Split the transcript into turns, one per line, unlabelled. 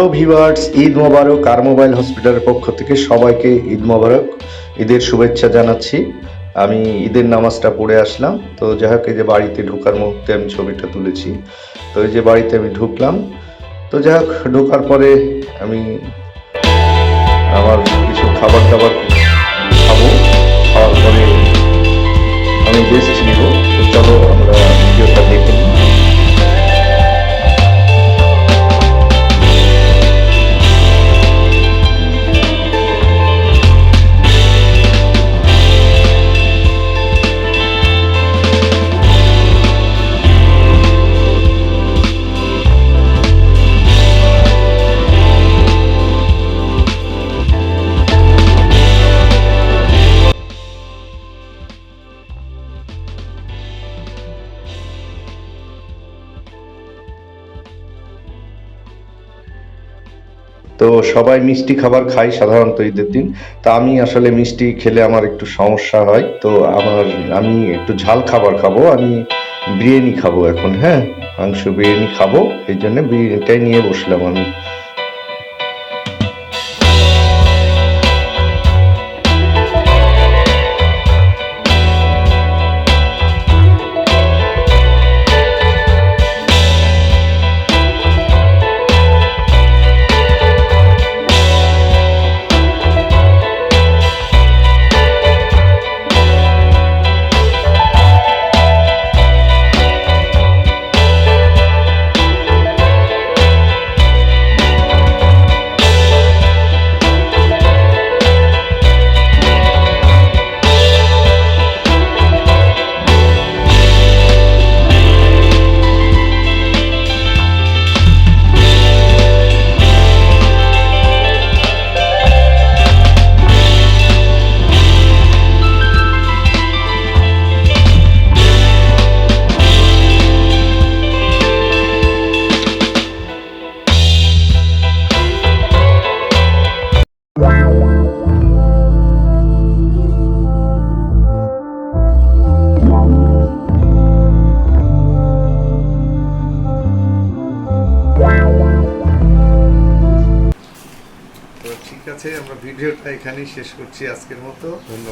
Hello viewers Eid Mubarak আর mobile হসপিটালের পক্ষ থেকে সবাইকে ঈদ মোবারক, ঈদের শুভেচ্ছা জানাচ্ছি। আমি ঈদের নামাজটা পড়ে আসলাম। তো যাই হোক, এই যে বাড়িতে ঢোকার মুহূর্তে আমি ছবিটা তুলেছি। তো এই যে বাড়িতে আমি ঢুকলাম। তো যাই হোক, ঢোকার পরে আমি আমার কিছু খাবার দাবার তো সবাই মিষ্টি খাবার খাই সাধারণত ঈদের দিন। তা আমি আসলে মিষ্টি খেলে আমার একটু সমস্যা হয়। তো আমার, আমি একটু ঝাল খাবার খাব। আমি বিরিয়ানি খাব এখন হ্যাঁ? মাংস বিরিয়ানি খাব। এই জন্য বিরিয়ানিটাই নিয়ে বসলাম আমি। ঠিক আছে আমরা ভিডিওটা এখানেই শেষ করছি আজকের মতো। ধন্যবাদ।